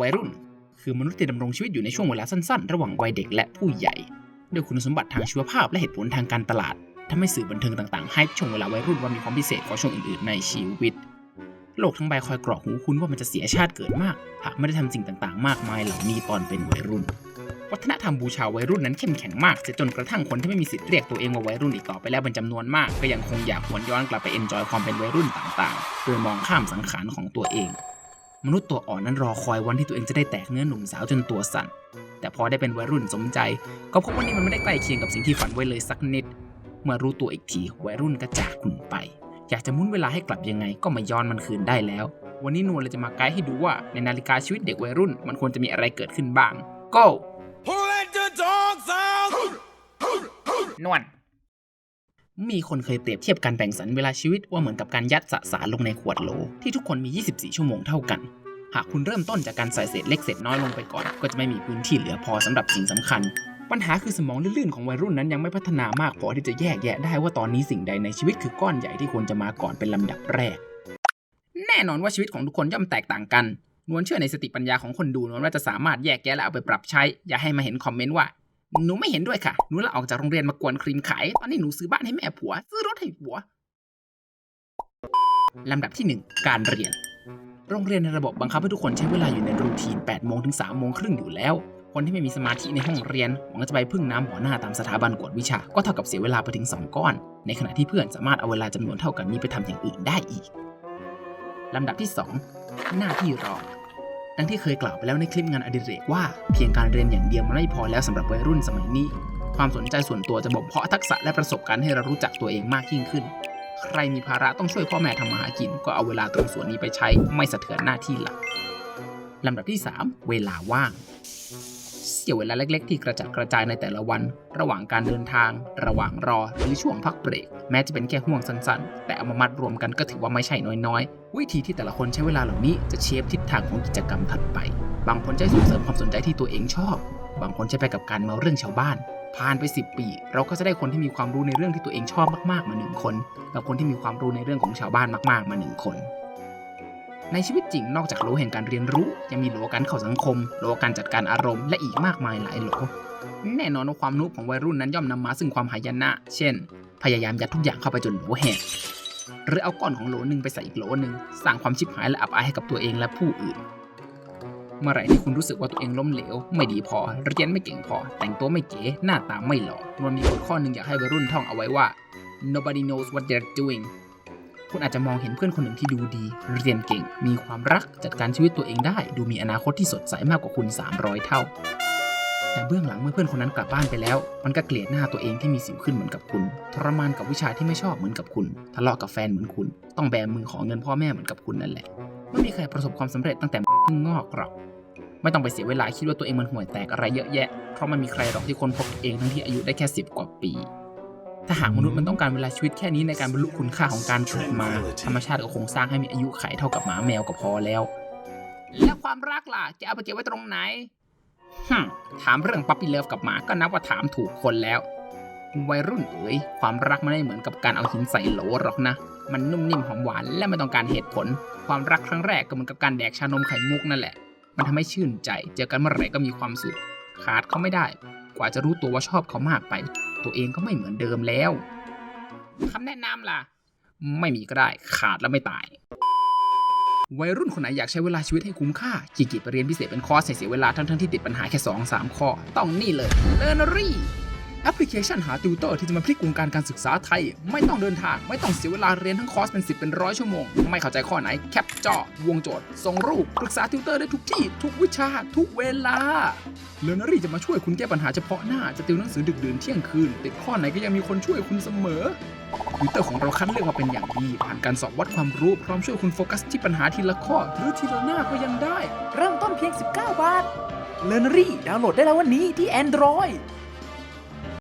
วัยรุ่น คือมนุษย์ที่ดำรงชีวิตอยู่ในช่วงเวลาสั้นๆ ระหว่างวัยเด็กและผู้ใหญ่ ด้วยคุณสมบัติทางชีวภาพและเหตุผลทางการตลาดทำให้สื่อบันเทิงต่างๆ ให้ช่วงเวลาวัยรุ่นว่ามีความพิเศษกว่าช่วงอื่นๆในชีวิต โลกทั้งใบคอยกรอกหูคุณว่ามันจะเสียชาติเกิดมาก หากไม่ได้ทำสิ่งต่างๆ มากมายเหล่านี้ตอนเป็นวัยรุ่น วัฒนธรรมบูชาวัยรุ่นนั้นเข้มแข็งมากจนกระทั่งคนที่ไม่มีสิทธิ์เรียกตัวเองว่าวัยรุ่นอีกต่อไปแล้วเป็นจำนวนมาก ก็ยังคงอยากหวนย้อนกลับไปเอนจอยความเป็นวัยรุ่นต่างๆ โดยมองข้ามสังขารของตัวเอง มนุษย์ตัวอ่อนนั้นรอคอยวันที่ตัวเองจะได้แตกเนื้อหนุ่มสาวจนตัวสั่น แต่พอได้เป็นวัยรุ่นสมใจ ก็พบว่านี่มันไม่ได้ใกล้เคียงกับสิ่งที่ฝันไว้เลยสักนิด เมื่อรู้ตัวอีกทีวัยรุ่นก็จากคุณไป อยากจะหมุนเวลาให้กลับยังไงก็มาย้อนมันคืนได้แล้ว วันนี้นวลเลยจะมาไกด์ให้ดูว่าในนาฬิกาชีวิตเด็กวัยรุ่นมันควรจะมีอะไรเกิดขึ้นบ้าง go Who let the dogs out? นวลมีคนเคยเปรียบเทียบการแบ่งสรรเวลาชีวิตว่าเหมือนกับการยัดสสารลงในขวดโหลที่ทุกคนมี 24 ชั่วโมงเท่ากัน หากคุณเริ่มต้นจากการใส่เศษเล็กเศษน้อยลงไปก่อน ก็จะไม่มีพื้นที่เหลือพอสำหรับสิ่งสำคัญ ปัญหาคือสมองลื่นๆของวัยรุ่นนั้นยังไม่พัฒนามากพอที่จะแยกแยะได้ว่าตอนนี้สิ่งใดในชีวิตคือก้อนใหญ่ที่ควรจะมาก่อนเป็นลำดับแรก แน่นอนว่าชีวิตของทุกคนย่อมแตกต่างกันนวลเชื่อในสติปัญญาของคนดูนวลว่าจะสามารถแยกแยะและเอาไปปรับใช้ อย่าให้มาเห็นคอมเมนต์ว่าหนูไม่เห็นด้วยค่ะหนูลาออกจากโรงเรียนมากวนครีมขายตอนนี้หนูซื้อบ้านให้แม่ผัว ซื้อรถให้ผัวลำดับที่ 1 การเรียน โรงเรียนในระบบบังคับให้ทุกคนใช้เวลาอยู่ในรูทีน8โมงถึง3โมงครึ่งอยู่แล้ว คนที่ไม่มีสมาธิในห้องเรียนหวังจะไปพึ่งน้ำหัวหน้าตามสถาบันกวดวิชา ก็เท่ากับเสียเวลาไปถึง 2 ก้อน ในขณะที่เพื่อนสามารถเอาเวลาจำนวนเท่ากันนี้ไปทำอย่างอื่นได้อีกลำดับที่ 2 หน้าที่รองดังที่เคยกล่าวไปแล้วในคลิปงานอดิเรกว่าเพียงการเรียนอย่างเดียวมันไม่พอแล้วสำหรับวัยรุ่นสมัยนี้ ความสนใจส่วนตัวจะบ่มเพาะทักษะและประสบการณ์ให้เรารู้จักตัวเองมากยิ่งขึ้น ใครมีภาระต้องช่วยพ่อแม่ทำมาหากิน ก็เอาเวลาตรงส่วนนี้ไปใช้ไม่สะเทือนหน้าที่หลักลำดับที่ 3 เวลาว่างเสียเวลาเล็กๆ ที่กระจัดกระจายในแต่ละวัน ระหว่างการเดินทาง ระหว่างรอหรือช่วงพักเบรก แม้จะเป็นแค่ห่วงสั้นๆ แต่เอามามัดรวมกันก็ถือว่าไม่ใช่น้อยๆ วิธีที่แต่ละคนใช้เวลาเหล่านี้จะเชฟทิศทางของกิจกรรมถัดไป บางคนใช้ส่งเสริมความสนใจที่ตัวเองชอบ บางคนใช้ไปกับการเมาเรื่องชาวบ้าน ผ่านไป 10 ปี เราก็จะได้คนที่มีความรู้ในเรื่องที่ตัวเองชอบมากๆมาหนึ่งคน กับคนที่มีความรู้ในเรื่องของชาวบ้านมาก ๆ มาหนึ่งคน ในชีวิตจริงนอกจากโหลแห่งการเรียนรู้ยังมีโหลการเข้าสังคมโหลการจัดการอารมณ์และอีกมากมายหลายโหลแน่นอนว่าความรู้ของวัยรุ่นนั้นย่อมนำมาซึ่งความหายนะ เช่น พยายามยัดทุกอย่างเข้าไปจนโหลแหกหรือเอาก้อนของโหลหนึ่งไปใส่อีกโหลหนึ่งสร้างความชิบหายและอับอายให้กับตัวเองและผู้อื่น เมื่อไหร่ที่คุณรู้สึกว่าตัวเองล้มเหลว ไม่ดีพอ เรียนไม่เก่งพอ แต่งตัวไม่เก๋หน้าตาไม่หล่อมันมีบทข้อหนึ่งอยากให้วัยรุ่นท่องเอาไว้ว่า nobody knows what they're doing คุณอาจจะมองเห็นเพื่อนคนหนึ่งที่ดูดี เรียนเก่ง มีความรัก จัดการชีวิตตัวเองได้ ดูมีอนาคตที่สดใสมากกว่าคุณ 300 เท่า แต่เบื้องหลังเมื่อเพื่อนคนนั้นกลับบ้านไปแล้ว มันก็เกลียดหน้าตัวเองที่มีสิวขึ้นเหมือนกับคุณ ทรมานกับวิชาที่ไม่ชอบเหมือนกับคุณ ทะเลาะกับแฟนเหมือนคุณ ต้องแบมือขอเงินพ่อแม่เหมือนกับคุณนั่นแหละ ไม่มีใครประสบความสำเร็จตั้งแต่เพิ่งงอกหรอก ไม่ต้องไปเสียเวลาคิดว่าตัวเองมันห่วยแตกอะไรเยอะแยะ เพราะไม่มีใครหรอกที่คนพบตัวเองทั้งที่อายุได้แค่ 10 กว่าปี ถ้าหากมนุษย์มันต้องการเวลาชีวิตแค่นี้ในการบรรลุคุณค่าของการเกิดมา ธรรมชาติก็คงสร้างให้มีอายุขัยเท่ากับหมาแมวก็พอแล้ว แล้วความรักล่ะจะเอาไปเก็บไว้ตรงไหนฮึถามเรื่องปั๊ปปี้เลิฟกับหมาก็นับว่าถามถูกคนแล้ว วัยรุ่นเอ๋ยความรักไม่ได้เหมือนกับการเอาหินใส่โหลหรอกนะ มันนุ่มนิ่มหอมหวานและไม่ต้องการเหตุผล ความรักครั้งแรกก็เหมือนกับการแดกชานมไข่มุกนั่นแหละ มันทำให้ชื่นใจ เจอกันเมื่อไหร่ก็มีความสุข ขาดเขาไม่ได้ กว่าจะรู้ตัวว่าชอบเขามากไป ตัวเองก็ไม่เหมือนเดิมแล้วคำแนะนำล่ะ ไม่มีก็ได้ ขาดแล้วไม่ตาย วัยรุ่นคนไหนอยากใช้เวลาชีวิตให้คุ้มค่าจีกิจไปเรียนพิเศษเป็นคอร์สเสียเวลาทั้งๆที่ติดปัญหาแค่2 3ข้อ ต้องนี่เลย Learnery อปพลิเคชันหาติวเตอร์ที่จะมาพลิกวงการการศึกษาไทย ไม่ต้องเดินทาง ไม่ต้องเสียเวลาเรียนทั้งคอร์สเป็น 10 เป็นร้อยชั่วโมง ไม่เข้าใจข้อไหน แคปจอวงโจทย์ ส่งรูป ปรึกษาติวเตอร์ได้ทุกที่ ทุกวิชา ทุกเวลา Learnery จะมาช่วยคุณแก้ปัญหาเฉพาะหน้า จะติวหนังสือดึกดื่นเที่ยงคืน ติดข้อไหนก็ยังมีคนช่วยคุณเสมอติวเตอร์ของเราคัดเลือกมาเป็นอย่างดี ผ่านการสอบวัดความรู้พร้อมช่วยคุณโฟกัสที่ปัญหาทีละข้อ หรือทีละหน้าก็ยังได้ เริ่มต้นเพียง 19 บาท Learnery ดาวน์โหลดได้แล้ววันนี้ที่ Android